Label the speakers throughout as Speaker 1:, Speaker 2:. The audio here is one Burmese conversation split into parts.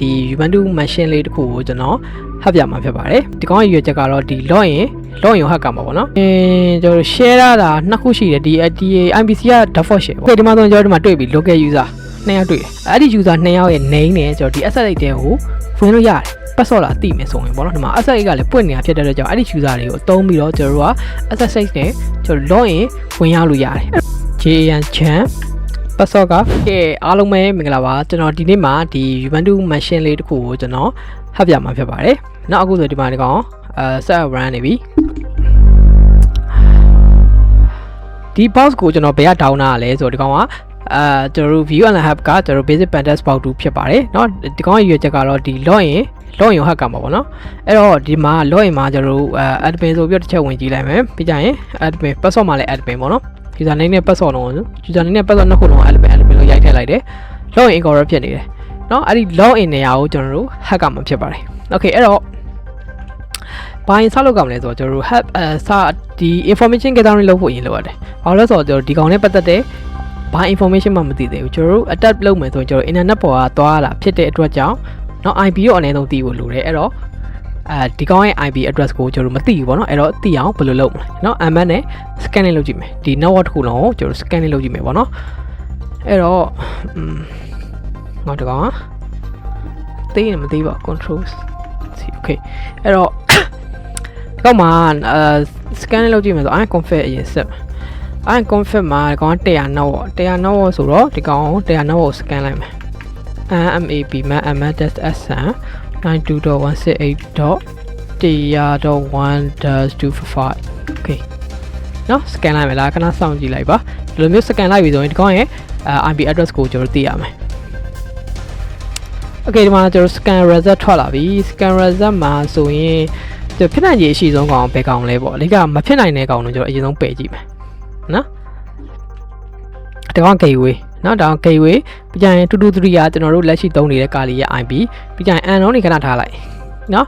Speaker 1: ဒီ Ubuntu machine လေးတစ်ခုကိုကျွန်တော်ဟပ်ပြမှာဖြစ်ပါတယ်ဒီကောင်ရဲ့ရွေးချက်ကတော့ဒီ login login ကိုဟပ်ကမှာပေါ့နော်အင်းကျွန်တော် share ရတာနှစ်ခုရှိတယ်ဒီဒီ IPC က default share ပေါ့ဒီမှာဆိုကျွန်တော်ဒီမှာတွေ့ပြီ local user နှစ်ယောက်တွေ့တယ်အဲ့ဒီ user နှစ်ယောက်ရဲ့ name နဲ့ကျွန်တော်ဒီ asset တွေတဲကိုဝင်လို့ရတယ်ပတ်စော်လာတိမယ်ဆိုရင်ပေါ့နော်ဒီမှာ asset ကလည်းပွင့်နေတာဖြစ်တဲ့အတွက်ကြောင့်အဲ့ဒီ user တွေကိုအသုံးပြီးတော့ကျွန်တော်တို့က asset နဲ့ကျွန်တော် login ဝင်ရလို့ရတယ် JN chan ပတ်စော့ကကဲအားလုံးပဲမင်္ဂလာပါကျွန်တော်ဒီနေ့မှာဒီ Ubuntu machine လေးတစ်ခုကိုကျွန်တော်ဟပ်ပြမှာဖြစ်ပါတယ်။နောက်အခုဆိုဒီမှာဒီကောင်အဲ set up run နေပြီ။ဒီ box ကိုကျွန်တော်ဘယ်က down တာလဲဆိုတော့ဒီကောင်ကအာကျွန်တော်တို့ view and hub ကကျွန်တော် basic pandas box 2ဖြစ်ပါတယ်เนาะဒီကောင်ရဲ့ရွေးချက်ကတော့ဒီ login login ကိုဟပ်ကမှာပေါ့နော်အဲ့တော့ဒီမှာ login မှာကျွန်တော်တို့အဲ admin ဆိုပြီးတော့တစ်ချက်ဝင်ကြည့်လိုက်မယ်ပြီးကြရင် admin password မှာလည်း admin ပေါ့နော် user name နဲ့ password လုံး user name နဲ့ password နှစ်ခုလုံး admin admin လို့ရိုက်ထည့်လိုက်တယ် login incorrect ဖြစ်နေတယ်เนาะအဲ့ဒီ login နေရာကိုကျွန်တော်တို့ hack ကမှာဖြစ်ပါတယ် okay အဲ့တော့ဘာရင်ဆောက်လုပ်ကြမလဲဆိုတော့ကျွန်တော်တို့ hack အဲစာဒီ information gathering လုပ်ဖို့အရင်လုပ်ရတယ်ဘာလို့လဲဆိုတော့ကျွန်တော်ဒီကောင်နဲ့ပတ်သက်တဲ့ဘာ information မှမသိသေးဘူးကျွန်တော်တို့ attack လုပ်မယ်ဆိုရင်ကျွန်တော် internet ပေါ်ကသွားလာဖြစ်တဲ့အတွက်ကြောင့်เนาะ IP ကိုအနည်းဆုံးသိဖို့လိုတယ်အဲ့တော့ အဲဒီကောင်ရဲ့ IP address ကိုကျွန်တော်မသိဘူးပေါ့နော်အဲ့တော့သိအောင်ဘယ်လိုလုပ်မလဲเนาะ MN နဲ့ scanning လုပ်ကြည့်မယ်ဒီ network တစ်ခုလုံးကိုကျွန်တော် scanning လုပ်ကြည့်မယ်ပေါ့နော်အဲ့တော့อืมငါတကောင်သိရင်မသိပါ control C okay အဲ့တော့ကောက်မှာအဲ scanning လုပ်ကြည့်မယ်ဆို i config အရင်ဆက်မယ် i config မှာဒီကောင်100 network 100 network ဆိုတော့ဒီကောင်100 network ကို scan လိုက်မယ် MAP man MN-SN 92.168.100.1-255 okay နော် scan လိုက်မယ်လားခဏစောင့်ကြည့်လိုက်ပါဒီလိုမျိုး scan လိုက်ပြီဆိုရင်ဒီကောင်ရဲ့ IP address ကိုကျွန်တော်သိရမယ် okay ဒီမှာကျွန်တော် scan result ထွက်လာပြီ scan result မှာဆိုရင်ဒီဖြစ်နိုင်ခြေအရှိဆုံးကောင်ဘယ်ကောင်လဲပေါ့အဓိကမဖြစ်နိုင်တဲ့ကောင်တော့ကျွန်တော်အရင်ဆုံးပယ်ကြည့်မယ်နော်ဒီကောင် gateway နော်ဒါ gateway ပြီးကြရင်223ကကျွန်တော်တို့လက်ရှိသုံးနေတဲ့ကာလီရဲ့ IP ပြီးကြရင် unknown တွေခဏထားလိုက်နော်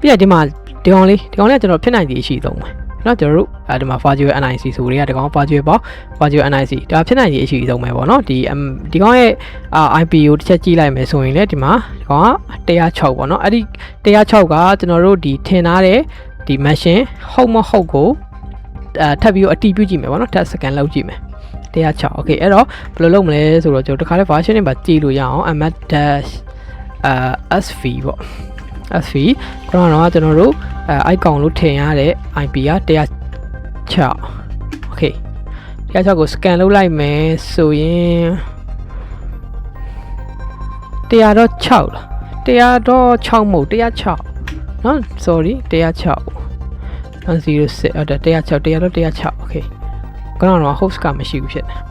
Speaker 1: ပြီးရင်ဒီမှာဒီကောင်လေးဒီကောင်လေးကကျွန်တော်ဖြစ်နိုင်ခြေအရှိဆုံးပဲနော်ကျွန်တော်တို့အဲဒီမှာ virtual NIC ဆိုတွေကဒီကောင် virtual ပေါ့ virtual NIC ဒါဖြစ်နိုင်ခြေအရှိဆုံးပဲပေါ့နော်ဒီဒီကောင်ရဲ့ IP ကိုတစ်ချက်ကြည့်လိုက်မယ်ဆိုရင်လည်းဒီမှာဒီကောင်က106ပေါ့နော်အဲ့ဒီ106ကကျွန်တော်တို့ဒီထင်ထားတဲ့ဒီ machine ဟုတ်မဟုတ်ကိုအဲထပ်ပြီးတော့အတီးပြုကြည့်မယ်ပေါ့နော်ထပ် scan လုပ်ကြည့်မယ် 106 okay အဲ့တော့ဘယ်လိုလုပ်မလဲဆိုတော့ကျွန်တော်တခါလဲ version တွေပါကြည့်လို့ရအောင် ms dash အဲ sv ပေါ့ sv ကတော့ကျွန်တော်တို့အဲ icon လို့ထင်ရတဲ့ IP က106 okay 106ကို scan လုပ်လိုက်မယ်ဆိုရင်100တော့6လား100တော့6မဟုတ်106နော် sorry 106 106ဟုတ်တယ်106 100တော့106 okay ကတော့တော့ host ကမရှိဘူးဖြစ်တယ်။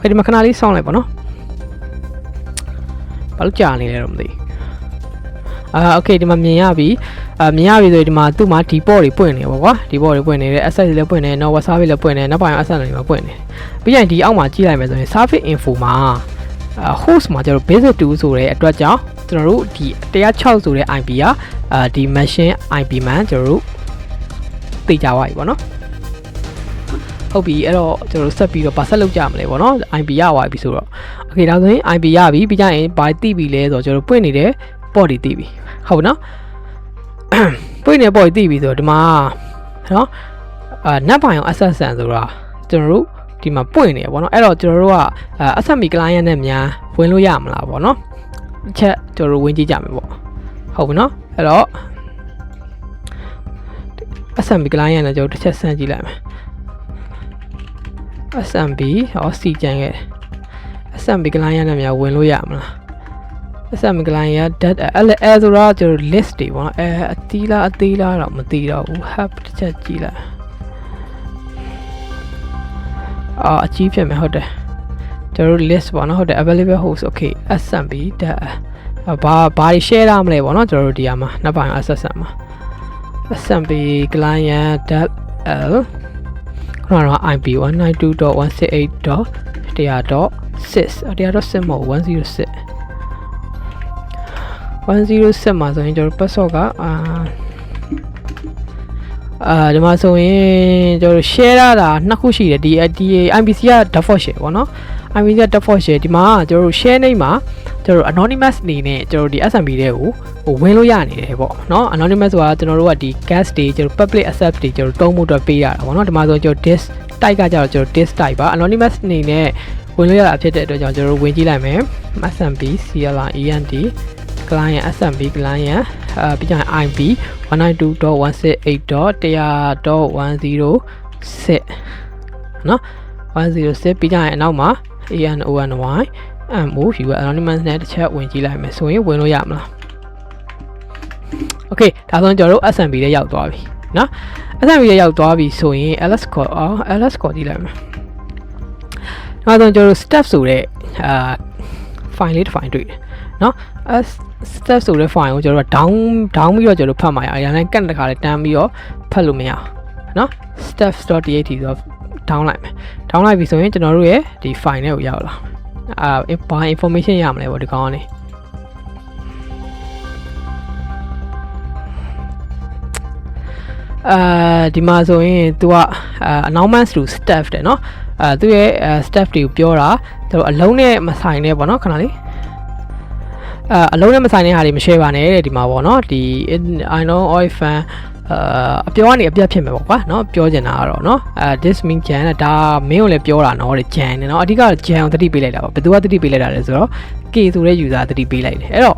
Speaker 1: ခေဒီမှာခဏလေးစောင့်လိုက်ပါနော်။ဘာလို့ကြာနေလဲတော့မသိဘူး။အာ okay ဒီမှာမြင်ရပြီ။အာမြင်ရပြီဆိုရင်ဒီမှာသူ့မှာဒီ port တွေပွင့်နေပါကွာ။ဒီ port တွေပွင့်နေတယ် asset တွေလည်းပွင့်နေတယ် network service လည်းပွင့်နေတယ်နောက်ပိုင်း asset တွေလည်းပွင့်နေတယ်။ပြီးရင်ဒီအောက်မှာကြည့်လိုက်မယ်ဆိုရင် service info မှာအာ host မှာကျတော့ basic 2ဆိုတဲ့အတွက်ကြောင့်ကျွန်တော်တို့ဒီ106ဆိုတဲ့ IP ကအာဒီ machine IP မှန်ကျွန်တော်တို့ သိကြပါပြီပေါ့နော်ဟုတ်ပြီအဲ့တော့ကျွန်တော်တို့ဆက်ပြီးတော့ဗာဆက်လုပ်ကြမလဲပေါ့နော် IP ရသွားပြီဆိုတော့ okay ဒါဆိုရင် IP ရပြီပြီးကြရင်ဘာတိပြီလဲဆိုတော့ကျွန်တော်တို့ပွင့်နေတဲ့ port တွေတိပြီဟုတ်နော်ပွင့်နေတဲ့ port တွေတိပြီဆိုတော့ဒီမှာနော်အာ net ပိုင်းအောင် access ဆန်ဆိုတာကျွန်တော်တို့ဒီမှာပွင့်နေရပေါ့နော်အဲ့တော့ကျွန်တော်တို့က SME client နဲ့များဝင်လို့ရမလားပေါ့နော်အချက်ကျွန်တော်တို့ဝင်ကြည့်ကြမယ်ပေါ့ဟုတ်ပြီနော်အဲ့တော့ SMB client နဲ့ကျွန်တော်တစ်ချက်ဆန်းကြည့်လိုက်မယ် SMB ဟောစီကြံခဲ့တယ် SMB client နဲ့များဝင်လို့ရမလား SMB client က dat အဲ့လေအဲ့ဆိုတော့ကျွန်တော် list တွေပေါ့နော်အဲအသီးလားအသေးလားတော့မသိတော့ဘူး hub တစ်ချက်ကြည့်လိုက်အော်အကြီးဖြစ်မယ်ဟုတ်တယ်ကျွန်တော် list ပေါ့နော်ဟုတ်တယ် available host okay SMB dat ဘာဘာတွေ share ရမလဲပေါ့နော်ကျွန်တော်တို့ဒီမှာနောက်ပိုင်း access မှာ smb client.l ခဏတော့ IP 192.168.100.6 100.6မဟုတ်106 106မှာဆိုရင်ကျွန်တော် password ကအာအာဒီမှာဆိုရင်ကျွန်တော် share ရတာနှစ်ခုရှိတယ်ဒီဒီ IPC က default share ပေါ့နော် I mean that default share ဒီမှာကျွန်တော်တို့ share name မှာ ကျွန်တော်တို့ anonymous အနေနဲ့ကျွန်တော်တို့ဒီ SMB တွေကိုဟိုဝင်လို့ရနေတယ်ပေါ့နော် anonymous ဆိုတာကျွန်တော်တို့ကဒီ gas တွေကျွန်တော် public access တွေကျွန်တော်တုံးမှုအတွက်ပေးရတာပေါ့နော်ဒီမှာဆိုကျွန်တော် dis type ကကြတော့ကျွန်တော် dis type ပါ anonymous အနေနဲ့ဝင်လို့ရတာဖြစ်တဲ့အတွက်ကြောင့်ကျွန်တော်တို့ဝင်ကြည့်လိုက်မယ် SMB CLR ENT client SMB client အာပြီးကြရင် IP 192.168.100.106နော်106ပြီးကြရင်အနောက်မှာ ANONY MO view anonymous နဲ့တစ်ချက်ဝင်ကြည့်လိုက်မယ်ဆိုရင်ဝင်လို့ရမလား Okay ဒါဆိုရင်ကျွန်တော်တို့ SMB လေးရောက်သွားပြီနော် SMB လေးရောက်သွားပြီဆိုရင် ls call အော် ls call ကြည့်လိုက်မယ်ဒါဆိုရင်ကျွန်တော်တို့ step ဆိုတဲ့အာ file လေးတစ် file တွေ့တယ်နော် s step ဆိုတဲ့ file ကိုကျွန်တော်တို့ down down ပြီးတော့ကျွန်တော်တို့ဖတ်မှာရအောင်။ရန်ကတ်တစ်ခါလေးတန်းပြီးတော့ဖတ်လို့မရအောင်။နော် steps.tat ဆိုတော့ down လိုက်မယ်။ down လိုက်ပြီဆိုရင်ကျွန်တော်တို့ရဲ့ဒီ file နဲ့ကိုရောက်လာ။ အာဘာ information ရမလဲပေါ့ဒီကောင်ကနေအာဒီမှာဆိုရင် तू က announcement to staff တယ်เนาะအာသူရဲ့ staff တွေကိုပြောတာသူတို့အလုံးနဲ့မဆိုင်နဲ့ပေါ့เนาะခဏလေး အာအလုံးနဲ့မဆိုင်တဲ့ဟာတွေမ share ပါနဲ့တဲ့ဒီမှာပေါ့เนาะဒီ I know oil fan အာအပြောကနေအပြတ်ဖြစ်မယ်ပေါ့ကွာเนาะပြောချင်တာကတော့เนาะအဲ this mean jan ဒါမင်းကိုလည်းပြောတာเนาะတဲ့ jan နဲ့เนาะအဓိက jan ကိုတတိပေးလိုက်တာပေါ့ဘယ်သူကတတိပေးလိုက်တာလဲဆိုတော့ k ဆိုတဲ့ user တတိပေးလိုက်တယ်အဲ့တော့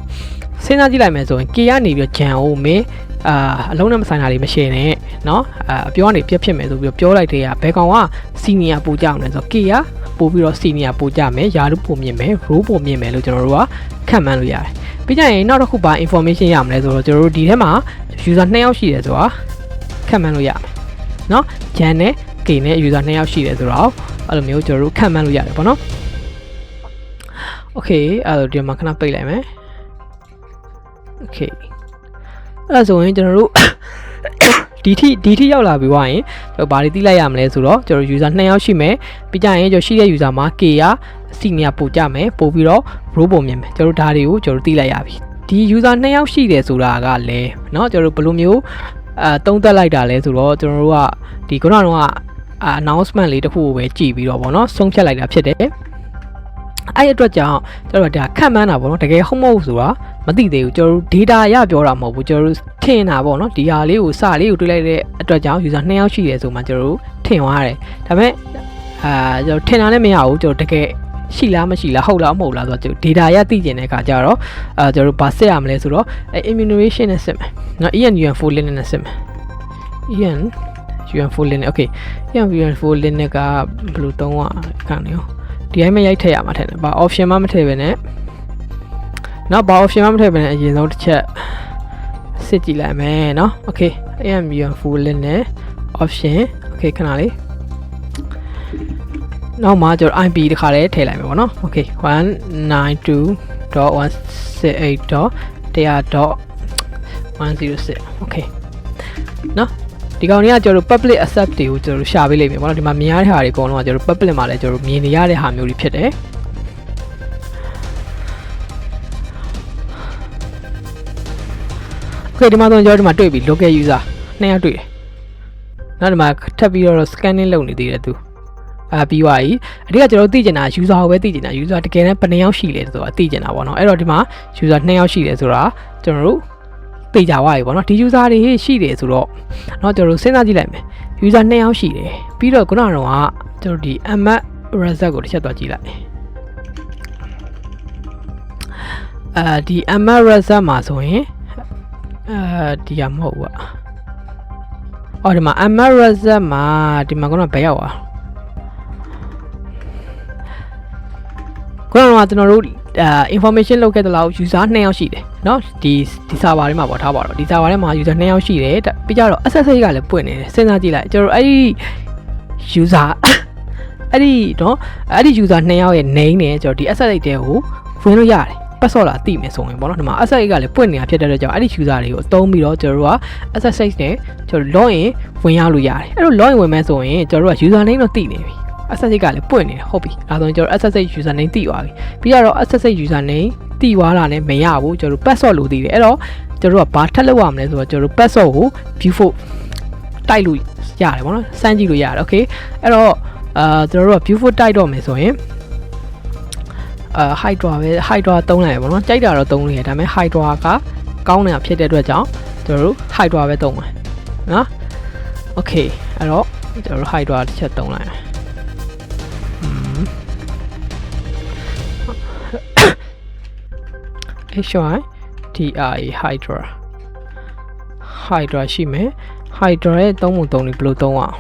Speaker 1: စဉ်းစားကြည့်လိုက်မယ်ဆိုရင် k ကနေပြီး jan ကိုမင်း အာအလုံးနဲ့မဆိုင်တာတွေမရှင်းနဲ့เนาะအာအပြောကနေပြက်ဖြစ်မယ်ဆိုပြီးပြောလိုက်တဲ့ကဘယ်ကောင်ကစီနီယာပူကြအောင်လဲဆိုတော့ k ကပို့ပြီးတော့စီနီယာပူကြမယ်ယာရုပုံမြင်မယ် row ပုံမြင်မယ်လို့ကျွန်တော်တို့ကခန့်မှန်းလို့ရတယ်ပြီးကြရင်နောက်တစ်ခုပါ information ရမလဲဆိုတော့ကျွန်တော်တို့ဒီထဲမှာ user 2ယောက်ရှိတယ်ဆိုတာခန့်မှန်းလို့ရမယ်เนาะ jan နဲ့ k နဲ့ user 2ယောက်ရှိတယ်ဆိုတော့အဲ့လိုမျိုးကျွန်တော်တို့ခန့်မှန်းလို့ရတယ်ပေါ့နော် okay အဲ့တော့ဒီမှာခဏပိတ်လိုက်မယ် okay အဲ့ဒါဆိုရင်ကျွန်တော်တို့ဒီထိဒီထိရောက်လာပြီးွားရင်ကျွန်တော်ဘာတွေသိလိုက်ရမလဲဆိုတော့ကျွန်တော် user 2ယောက်ရှိမယ်ပြီးကြရင်ကျွန်တော်ရှိတဲ့ user မှာ K က senior ပို့ကြမယ်ပို့ပြီးတော့ row ပုံမြင်မယ်ကျွန်တော်ဒါတွေကိုကျွန်တော်သိလိုက်ရပြီဒီ user 2ယောက်ရှိတယ်ဆိုတာကလည်းเนาะကျွန်တော်ဘယ်လိုမျိုးအဲတုံးသက်လိုက်တာလဲဆိုတော့ကျွန်တော်တို့ကဒီခုနကတော့ announcement လေးတစ်ခုကိုပဲကြည့်ပြီးတော့ဗောနော်ဆုံးဖြတ်လိုက်တာဖြစ်တယ် အဲ့အတွက်ကြောင့်ကျွန်တော်ဒါခန့်မှန်းတာပေါ့နော်တကယ်ဟုတ်မဟုတ်ဆိုတာမသိသေးဘူးကျွန်တော်တို့ data ရပြောတာမဟုတ်ဘူးကျွန်တော်တို့ထင်တာပေါ့နော်ဒီဟာလေးကိုစလေးကိုတွေးလိုက်တဲ့အတွက်ကြောင့် user 2ယောက်ရှိတယ်ဆိုမှကျွန်တော်တို့ထင်သွားတယ်ဒါပေမဲ့အာကျွန်တော်ထင်တာလည်းမရဘူးကျွန်တော်တကယ်ရှိလားမရှိလားဟုတ်လားမဟုတ်လားဆိုတော့ကျွန်တော် data ရသိကျင်တဲ့အခါကျတော့အာကျွန်တော်တို့ဗာဆက်ရမလဲဆိုတော့ immunization နဲ့ဆက်မယ်နော် EN UN4 link နဲ့ဆက်မယ် EN UN4 link okay EN UN4 link ကဘယ်လိုသုံးရခံနေရော ဒီအိမ်မရိုက်ထည့်ရမှာထည့်တယ်ဘာ option မှမထည့်ပဲနဲ့နော်ဘာ option မှမထည့်ပဲနဲ့အရင်ဆုံးတစ်ချက်စစ်ကြည့်လိုက်မယ်နော် okay AMU full link နဲ့ option okay ခဏလေးနောက်မှာကျွန်တော် IP တခါလေးထည့်လိုက်မယ်ပေါ့နော် okay 192.168.100.106 okay နော် ဒီကောင်တွေကကျွန်တော်တို့ public accept တွေကိုကျွန်တော်တို့ရှာပေးလိမ့်မယ်ပေါ့နော်ဒီမှာမြင်ရတဲ့ဟာတွေအကုန်လုံးကကျွန်တော်တို့ public မှာလည်းကျွန်တော်တို့မြင်နေရတဲ့ဟာမျိုးတွေဖြစ်တယ်โอเคဒီမှာတော့ကျွန်တော်ဒီမှာတွေ့ပြီ local user နှစ်ယောက်တွေ့တယ်နောက်ဒီမှာထပ်ပြီးတော့ scanning လုပ်နေသေးတယ်သူအာပြီးသွားပြီအဓိကကျွန်တော်သိချင်တာ user ကိုပဲသိချင်တာ user တကယ်တမ်းဘယ်နှယောက်ရှိလဲဆိုတာသိချင်တာပေါ့နော်အဲ့တော့ဒီမှာ user 2ယောက်ရှိတယ်ဆိုတာကျွန်တော်တို့ သိကြပါပြီပေါ့နော်ဒီ user တွေရှိတယ်ဆိုတော့เนาะကျွန်တော်တို့စဉ်းစားကြည့်လိုက်မယ် user 2ယောက်ရှိတယ်ပြီးတော့ခုနကတော့ကကျွန်တော်ဒီ map result ကိုတစ်ချက်သွားကြည့်လိုက်အဲဒီ map result မှာဆိုရင်အဲဒီကမဟုတ်ဘူးอ่ะအော်ဒီမှာ map result မှာဒီမှာကတော့ဘယ်ရောက်อ่ะခုနကကျွန်တော်တို့ အာ information လောက်ခဲ့တဲ့လောက် user 2ယောက်ရှိတယ်เนาะဒီဒီ server ထဲမှာပေါ့ထားပါတော့ဒီ server ထဲမှာ user 2ယောက်ရှိတယ်ပြီးကြတော့ SSH ကလည်းပွင့်နေတယ်စဉ်းစားကြည့်လိုက်ကျွန်တော်အဲ့ဒီ user အဲ့ဒီเนาะအဲ့ဒီ user 2ယောက်ရဲ့ name နဲ့ကျွန်တော်ဒီ SSH တဲကိုဝင်လို့ရတယ် password လာသိမယ်ဆိုရင်ပေါ့နော်ဒီမှာ SSH ကလည်းပွင့်နေတာဖြစ်တဲ့အတွက်ကြောင့်အဲ့ဒီ user တွေကိုအသုံးပြီးတော့ကျွန်တော်တို့က SSH နဲ့ကျွန်တော် login ဝင်ရလို့ရတယ်အဲ့တော့ login ဝင်မယ်ဆိုရင်ကျွန်တော်တို့က user name တော့သိနေပြီ SSH ကလည်းပွင့်နေတယ်ဟုတ်ပြီအဲဒါဆိုရင်ကျွန်တော် SSH user name သိသွားပြီပြီးတော့ SSH user name သိသွားတာနဲ့မရဘူးကျွန်တော်တို့ password လို့သိတယ်အဲ့တော့ကျွန်တော်တို့ကဘာထပ်လုပ်ရမလဲဆိုတော့ကျွန်တော်တို့ password ကို view for တိုက်လို့ရတယ်ပေါ့နော်စမ်းကြည့်လို့ရတယ် okay အဲ့တော့အာကျွန်တော်တို့က view for တိုက်တော့မယ်ဆိုရင်အာ hydra ပဲ hydra သုံးလိုက်ရပါတော့ကြိုက်တာတော့သုံးလို့ရတယ်ဒါပေမဲ့ hydra ကကောင်းနေတာဖြစ်တဲ့အတွက်ကြောင့်ကျွန်တော်တို့ hydra ပဲသုံးမယ်နော် okay အဲ့တော့ကျွန်တော်တို့ hydra တစ်ချက်သုံးလိုက် HY TRA hydra hydra ရှိမယ် hydra ရဲ့သုံးပုံသုံးလေးဘယ်လိုသုံးအောင်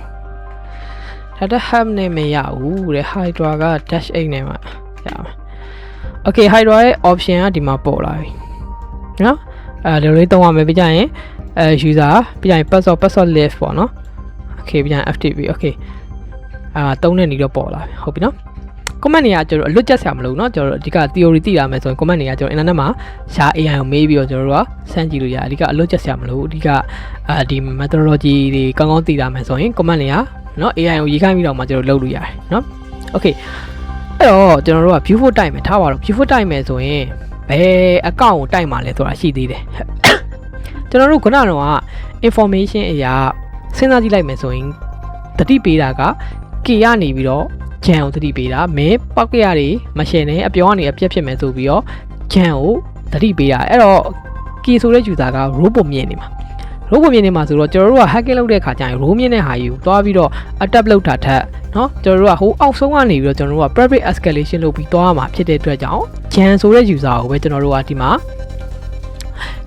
Speaker 1: ဒါတော့ hub နဲ့မရဘူးတဲ့ hydra က dash 8နဲ့မှရမယ် okay hydra ရဲ့ option ကဒီမှာပေါ်လာပြီနော်အဲလိုလေးသုံးရမယ်ပြကြရင်အဲ user ပြကြရင် password password list ပေါ့နော် okay ပြကြရင် ftp okay အာသုံးတဲ့နေတော့ပေါ်လာပြီဟုတ်ပြီနော် comment တွေကကျွန်တော်အလွတ်ကျက်ဆရာမလို့เนาะကျွန်တော်တို့အဓိက theory သိရမယ်ဆိုရင် comment တွေကကျွန်တော် internet မှာရှား AI ကိုမေးပြီးတော့ကျွန်တော်တို့ကစမ်းကြည့်လို့ရတယ်အဓိကအလွတ်ကျက်ဆရာမလို့အဓိကအာဒီ methodology တွေကောင်းကောင်းသိရမယ်ဆိုရင် comment တွေကเนาะ AI ကိုရေးခိုင်းပြီးတော့မှကျွန်တော်လုပ်လို့ရတယ်เนาะ okay အဲ့တော့ကျွန်တော်တို့က view for တိုက်မယ်ထားပါတော့ view for တိုက်မယ်ဆိုရင်ဘယ်အကောင့်ကိုတိုက်မှာလဲဆိုတာရှိသေးတယ်ကျွန်တော်တို့ခုနကတော့ information အရာစဉ်းစားကြည့်လိုက်မယ်ဆိုရင်တတိပေးတာက K ကနေပြီးတော့ ဂျန်ကိုသတိပေးတာမဲပောက်ကရတွေမရှင်နဲ့အပြောကနေအပြက်ဖြစ်မယ်ဆိုပြီးတော့ဂျန်ကိုသတိပေးတာအဲ့တော့ K ဆိုတဲ့ user က row ပုံမြင်နေမှာ row ပုံမြင်နေမှာဆိုတော့ကျွန်တော်တို့က hacking လုပ်တဲ့အခါကျရင် row မြင်တဲ့ဟာကြီးကိုတွားပြီးတော့ attack လုပ်တာထက်เนาะကျွန်တော်တို့ကဟိုအောက်ဆုံးကနေပြီးတော့ကျွန်တော်တို့က private escalation လုပ်ပြီးတွားမှာဖြစ်တဲ့အတွက်ကြောင့်ဂျန်ဆိုတဲ့ user ကိုပဲကျွန်တော်တို့ကဒီမှာ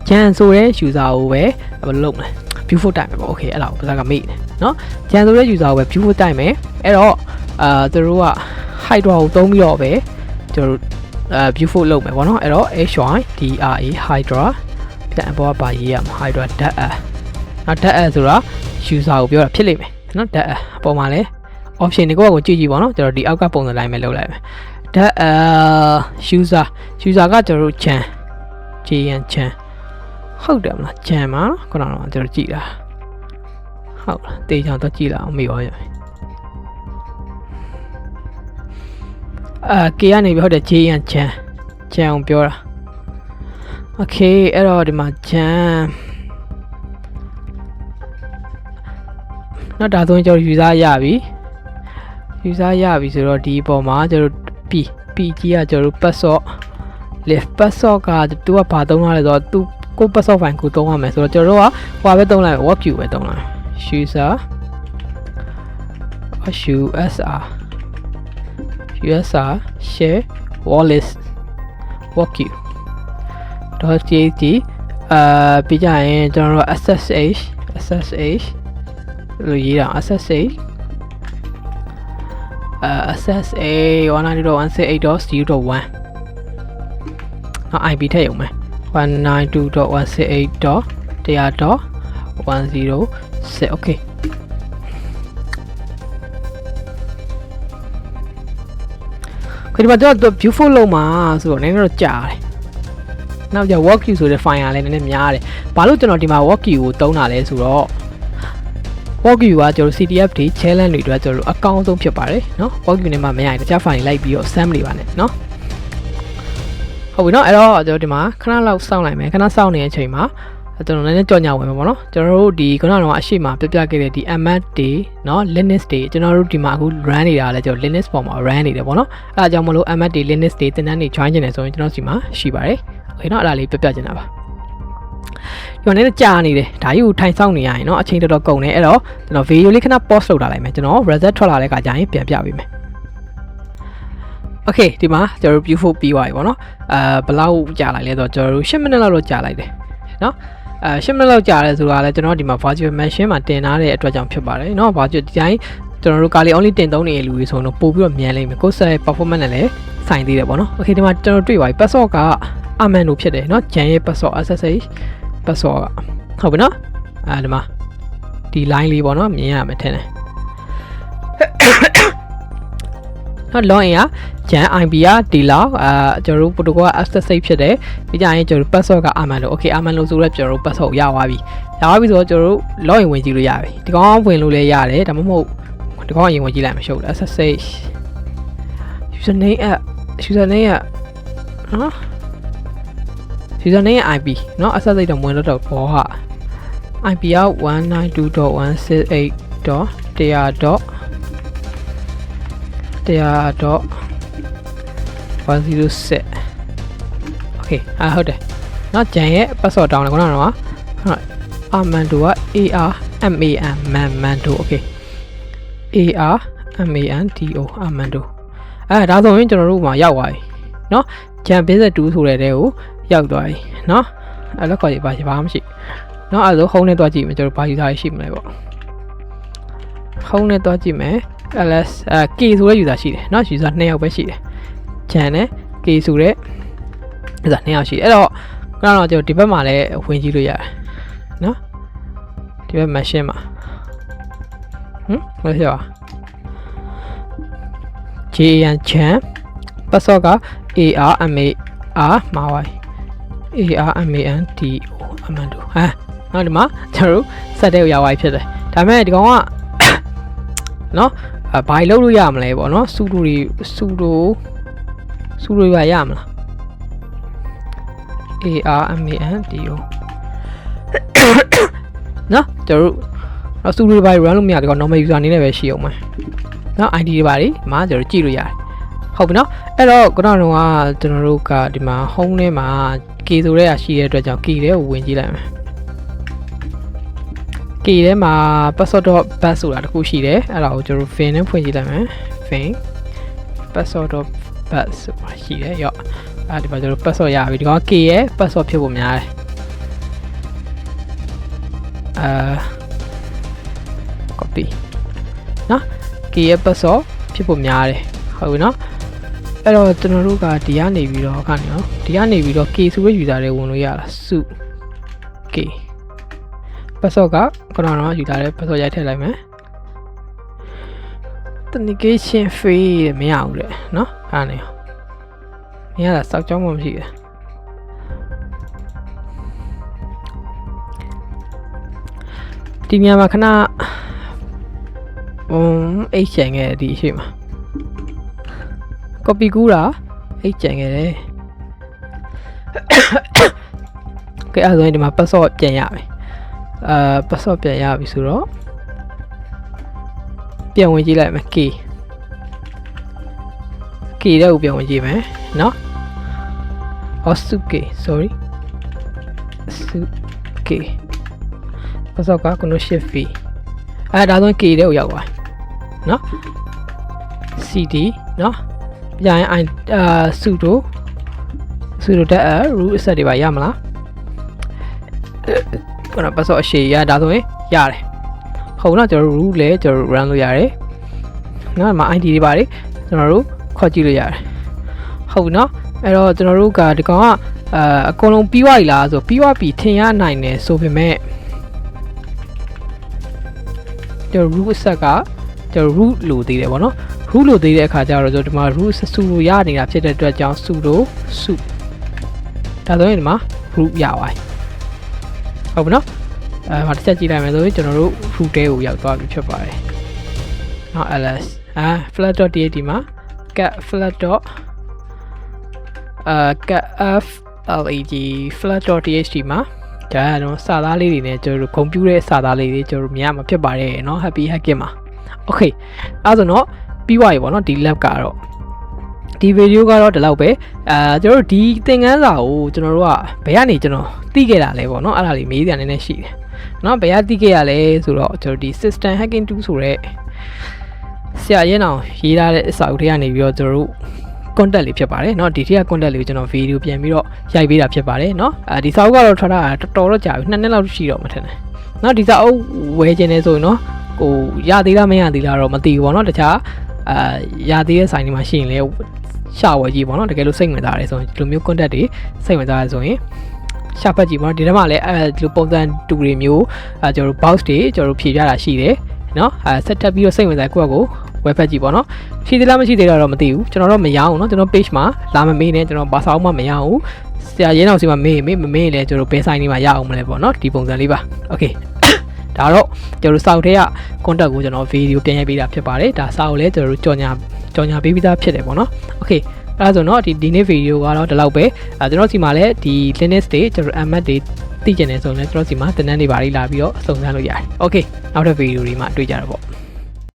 Speaker 1: ဂျန်ဆိုတဲ့ user ကိုပဲဘယ်လိုလုပ်မလဲ view for time ပဲပေါ့ okay အဲ့ဒါကိုပါးစကမေ့နေเนาะဂျန်ဆိုတဲ့ user ကိုပဲ view for time ပဲအဲ့တော့ အာသူတို့က hydra ကိုသုံးပြီးတော့ပဲကျွန်တော်တို့အဲ view for လုပ်မယ်ပေါ့နော်အဲ့တော့ hy dra hydra ပြန်အပေါ်ကပါရေးရမှာ hydra dat နောက် dat ဆိုတာ user ကိုပြောတာဖြစ်လိမ့်မယ်နော် dat အပေါ်မှာလဲ option တွေကိုယ့်ကိုကြည့်ကြည့်ပေါ့နော်ကျွန်တော်ဒီအောက်ကပုံစံတိုင်းပဲလုပ်လိုက်မယ် dat user user ကကျွန်တော်တို့ chan jn chan ဟုတ်တယ်မလား chan မှာနော်ခုနကတော့ကျွန်တော်ကြည့်တာဟုတ်လားတေးချောင်းတော့ကြည့်လာအောင်မေ့ပါရ အာ K ကနေပြီးဟုတ်တယ် JN ချန်ချန်အောင်ပြောတာ Okay အဲ့တော့ဒီမှာချန်နော်ဒါဆိုရင်ကျွန်တော် user ရပြီ user ရပြီဆိုတော့ဒီအပေါ်မှာကျွန်တော် P P ကြီးကကျွန်တော် password left password ကသူကဘာသုံးရလဲဆိုတော့သူကို password file ကိုသုံးရမယ်ဆိုတော့ကျွန်တော်တို့ကဟိုပဲသုံးလိုက် work queue ပဲသုံးလိုက် user usr USR share wallet work you .jt အာပြကြရင်ကျွန်တော်တို့ ssh ssh လို့ရေးတာ ssh အာ ssh 192.168.0.1နော် IP ထည့်ရုံပဲ192.168.100.106 okay ဒီမှာတော့ view full လုံးမှာဆိုတော့နည်းနည်းတော့ကြာတယ်။နောက်ကျ work queue ဆိုတဲ့ file ကလည်းနည်းနည်းများတယ်။ဘာလို့ကျွန်တော်ဒီမှာ work queue ကိုတုံးတာလဲဆိုတော့ work queue ကကျွန်တော် CTF တွေ challenge တွေအတွက်ကျွန်တော်အကောင်းဆုံးဖြစ်ပါတယ်နော် work queue နဲ့မှမရရင်တခြား file လိုက်ပြီးတော့ sum တွေပါနဲ့နော်ဟုတ်ပြီနော်အဲ့တော့ကျွန်တော်ဒီမှာခဏလောက်စောင့်လိုက်မယ်ခဏစောင့်နေတဲ့အချိန်မှာ ကျွန်တော်လည်းကြော်ညာဝင်မှာပေါ့နော်ကျွန်တော်တို့ဒီခုနကတော့အရှိမပြပြခဲ့တဲ့ဒီ MS တွေเนาะ Linux တွေကျွန်တော်တို့ဒီမှာအခု run နေတာလည်းကျွန်တော် Linux ပေါ်မှာ run နေတယ်ပေါ့နော်အဲအကြောင်းမလို့ MS တွေ Linux တွေသင်တန်းတွေ join ချင်တယ်ဆိုရင်ကျွန်တော်ဒီမှာရှိပါတယ်โอเคเนาะအဲ့ဒါလေးပြပြချင်တာပါဒီမှာလည်းကြာနေတယ်ဒါကြီးကိုထိုင်ဆောင်နေရရင်เนาะအချိန်တော်တော်ကုန်တယ်အဲ့တော့ကျွန်တော် video လေးခဏ pause လုပ်ထားလိုက်မယ်ကျွန်တော် result ထွက်လာတဲ့အခါကျရင်ပြန်ပြပေးမယ်โอเคဒီမှာကျွန်တော်တို့ view ဖို့ပြီးသွားပြီပေါ့နော်အဲဘယ်လောက်ကြာလိုက်လဲဆိုတော့ကျွန်တော်တို့10မိနစ်လောက်တော့ကြာလိုက်တယ်เนาะ အဲ10မိနစ်လောက်ကြာတယ်ဆိုတာလည်းကျွန်တော်ဒီမှာ virtual machine မှာတင်ထားတဲ့အတွက်ကြောင့်ဖြစ်ပါတယ်เนาะ virtual ဒီတိုင်းကျွန်တော်တို့ကာလီ only တင်သုံးနေတဲ့လူတွေဆိုတော့ပို့ပြီးတော့မြန်လိမ့်မယ်ကိုယ်ဆက် performance နဲ့လည်းဆိုင်သေးတယ်ပေါ့နော်โอเคဒီမှာကျွန်တော်တွေ့ပါပြီ password ကအမှန်လို့ဖြစ်တယ်เนาะဂျန်ရဲ့ password SSH password ကဟုတ်ပြီเนาะအဲဒီမှာဒီ line လေးပေါ့နော်မြင်ရမယ်ထင်တယ် နော် long အင်က jan ip ကဒီလောက်အာကျွန်တော်တို့ protocol က access ဖြစ်တယ်ပြီးကြရင်ကျွန်တော်တို့ password က aman လို့ okay aman လို့ဆိုတော့ကျွန်တော်တို့ password ရသွားပြီရသွားပြီဆိုတော့ကျွန်တော်တို့ login ဝင်ကြည့်လို့ရပြီဒီကောင်ဝင်လို့လည်းရတယ်ဒါမှမဟုတ်ဒီကောင်အရင်ဝင်ကြည့်လိုက်မှရှုပ်တယ် access username အ username ကနော် username က ip နော် access တော့ဝင်လို့တော့ဘောက ip က 192.168.100. 106 okay အာဟုတ်တယ်เนาะဂျန်ရဲ့ password တောင်းတယ်ခုနကတော့ဟုတ်အာမန်ဒိုက AR MAN man mando okay AR MANDO အာမန်ဒိုအဲဒါဆိုရင်ကျွန်တော်တို့မှာရောက်သွားပြီเนาะဂျန်52ဆိုတဲ့တဲကိုရောက်သွားပြီเนาะအဲ့လောက်ခေါ်ရပါဘာမှမရှိเนาะအဲ့ဒါဆိုဟုံးနဲ့တွားကြည့်မယ်ကျွန်တော်ဘာယူသားရှိမလဲပေါ့ဟုံးနဲ့တွားကြည့်မယ် ls အဲ k ဆိုတဲ့ user ရှိတယ်เนาะ user 2ယောက်ပဲရှိတယ်ဂျန်နဲ့ k ဆိုတဲ့ user 2ယောက်ရှိတယ်အဲ့တော့ခုနကတော့ကျွန်တော်ဒီဘက်မှာလည်းဝင်ကြည့်လို့ရတယ်เนาะဒီဘက် machine မှာဟမ်ဘယ်လိုလဲ JAN chan password က ARMA R မှာပါ ARMANDO အမှန်တူဟာနောက်ဒီမှာကျွန်တော်တို့စက်တဲ့ရောက်သွားဖြစ်တယ်ဒါပေမဲ့ဒီကောင်ကနော်အ ဘာလို့လို့ရမလဲပေါ့နော်စူဒိုတွေစူဒိုစူဒိုရရမလား ARMANDO နော်ကျွန်တော်တို့စူဒိုတွေဘာ run လို့မရဒီကောင် normal user အနေနဲ့ပဲရှိအောင်မယ်နော် ID တွေပါလေဒီမှာကျွန်တော်ကြည့်လို့ရတယ်ဟုတ်ပြီနော်အဲ့တော့ခုနကတော့ကျွန်တော်တို့ကဒီမှာ home ထဲမှာ key ဆိုတဲ့ဟာရှိတဲ့အတွက်ကြောင့် key ထဲကိုဝင်ကြည့်လိုက်မယ် key ထဲမှာ password.bat ဆိုတာတခုရှိတယ်အဲ့ဒါကိုကျွန်တော် fin နဲ့ဖွင့်ကြည့်လိုက်မယ် fin password.bat ဆိုတာရှိတယ်ရော့အဲ့ဒီမှာကျွန်တော် password ရပြီဒီကောင် key ရဲ့ password ဖြစ်ဖို့များတယ်အာ copy နော် key ရဲ့ password ဖြစ်ဖို့များတယ်ဟုတ်ပြီနော်အဲ့တော့ကျွန်တော်တို့ကဒီကနေပြီးတော့ကနေနော်ဒီကနေပြီးတော့ key ဆိုတဲ့ user တွေဝင်လို့ရတာစု key password ကခုနကတော့ user တွေ password ရိုက်ထည့်လိုက်မယ် authentication fee တဲ့မရဘူးတဲ့နော်အဲ့ဒါနေမရတာစောက်ကြောင်းမှမရှိတယ်ဒီညမှာခဏอืมအိတ်ချင်ခဲ့ဒီအရှိမှာ copy ကူးတာအိတ်ချင်ခဲ့တယ်ကဲအဲ့ဒါဆိုရင်ဒီမှာ password ပြန်ရပြီ အာ password ပြန်ရပြီဆိုတော့ပြန်ဝင်ကြည့်လိုက်မယ် key key တဲ့ကိုပြန်ဝင်ကြည့်မယ်เนาะ osuke sorry suke password ကကိုနိုရှစ်ဖီအဲဒါဆိုရင် key တဲ့ကိုရောက်သွားเนาะ cd เนาะပြန်ရင် i အာ sudo sudo တက် root set တွေပါရမလား ခုန password အရှိရဒါဆိုရင်ရတယ်ဟုတ်နော်ကျွန်တော်တို့ root လည်းကျွန်တော်တို့ run လို့ရတယ်နော်ဒီမှာ id တွေပါတယ်ကျွန်တော်တို့ခေါ်ကြည့်လို့ရတယ်ဟုတ်ပြီနော်အဲ့တော့ကျွန်တော်တို့ကဒီကောင်ကအာအကုန်လုံးပြီးသွားပြီလားဆိုပြီးသွားပြီထင်ရနိုင်တယ်ဆိုပေမဲ့ကျွန်တော် root set ကကျွန်တော် root လို့သေးတယ်ဗောနော် root လို့သေးတဲ့အခါကျတော့ကျွန်တော်ဒီမှာ root ဆူလို့ရနေတာဖြစ်တဲ့အတွက်ကြောင့် sudo su ဒါဆိုရင်ဒီမှာ root ရပါတယ် ဟုတ်ပြီနော်အဲမှာတစ်ချက်ကြည့်လိုက်မယ်ဆိုရင်ကျွန်တော်တို့ root တဲကိုရောက်သွားပြီဖြစ်ပါတယ်နောက် ls အာ flat.dat မှာ cat flat. အာ cat f lag flat.txt မှာဒါကတော့စာသားလေးတွေနဲ့ကျွန်တော်တို့ကွန်ပျူတာစာသားလေးတွေကျွန်တော်တို့မြင်ရမှာဖြစ်ပါတယ်เนาะ happy hacking မှာ okay အဲဆိုတော့ပြီးသွားပြီပေါ့နော်ဒီ lab ကတော့ ဒီဗီဒီယိုကတော့ဒီလောက်ပဲအာကျွန်တော်တို့ဒီသင်ခန်းစာကိုကျွန်တော်တို့ကဘယ်ကနေကျွန်တော်သိခဲ့တာလဲပေါ့နော်အဲ့ဒါလေးမေးစရာနည်းနည်းရှိတယ်နော်ဘယ်ကသိခဲ့ရလဲဆိုတော့ကျွန်တော်ဒီ system hacking tool ဆိုတဲ့ဆရာရဲအောင်ရေးထားတဲ့အစာအုပ်တွေကနေပြီးတော့ကျွန်တော်တို့ contact လေးဖြစ်ပါတယ်เนาะဒီထက်က contact လေးကိုကျွန်တော်ဗီဒီယိုပြန်ပြီးတော့ရိုက်ပေးတာဖြစ်ပါတယ်เนาะအဲဒီစာအုပ်ကတော့ထွက်တာတော်တော်တော့ကြာပြီနှစ်နှစ်လောက်ရှိတော့မှထင်တယ်เนาะဒီစာအုပ်ဝယ်ခြင်းနေဆိုရင်เนาะဟိုရသေးလားမရသေးလားတော့မသိဘူးပေါ့เนาะတခြားအာရသေးတဲ့ဆိုင်တွေမှာရှိရင်လည်း ရှာဝယ်ကြည့်ပေါ့เนาะတကယ်လို့စိတ်ဝင်စားတယ်ဆိုရင်ဒီလိုမျိုး contact တွေစိတ်ဝင်စားရဆိုရင်ရှာဖတ်ကြည့်ပေါ့နော်ဒီထဲမှာလည်းအဲဒီလိုပုံစံတူတွေမျိုးအဲကျွန်တော်တို့ box တွေကျွန်တော်တို့ဖြည့်ပြတာရှိတယ်နော်အဲဆက်တက်ပြီးတော့စိတ်ဝင်စားကိုယ့်ကိုဝယ်ဖက်ကြည့်ပေါ့နော်ရှိသေးလားမရှိသေးလားတော့မသိဘူးကျွန်တော်တော့မရအောင်နော်ကျွန်တော် page မှာလာမမေးနဲ့ကျွန်တော်ဘာစာအုပ်မှမရအောင်ဆရာရဲအောင်စီမှာမေးမေးမမေးလဲကျွန်တော်ဘယ်ဆိုင်နေမှာရအောင်မလဲပေါ့နော်ဒီပုံစံလေးပါ okay ဒါတော့ကျွန်တော်စောက်ထဲက contact ကိုကျွန်တော်ဗီဒီယိုပြန်ရိုက်ပေးတာဖြစ်ပါတယ်ဒါစာအုပ်လည်းကျွန်တော်တို့ကြော်ညာ ကြော်ညာပေးပြီးသားဖြစ်တယ်ပေါ့နော် okay အဲဒါဆိုတော့ဒီဒီနေ့ဗီဒီယိုကတော့ဒီလောက်ပဲအဲကျွန်တော်စီမှာလည်းဒီ Linux တွေကျွန်တော် Mac တွေသိကျင်နေဆိုရင်လည်းကျွန်တော်စီမှာတင်တန်းတွေပါလိလာပြီးတော့စုံစမ်းလို့ရတယ် okay နောက်တဲ့ဗီဒီယိုတွေမှာတွေ့ကြတော့ပေါ့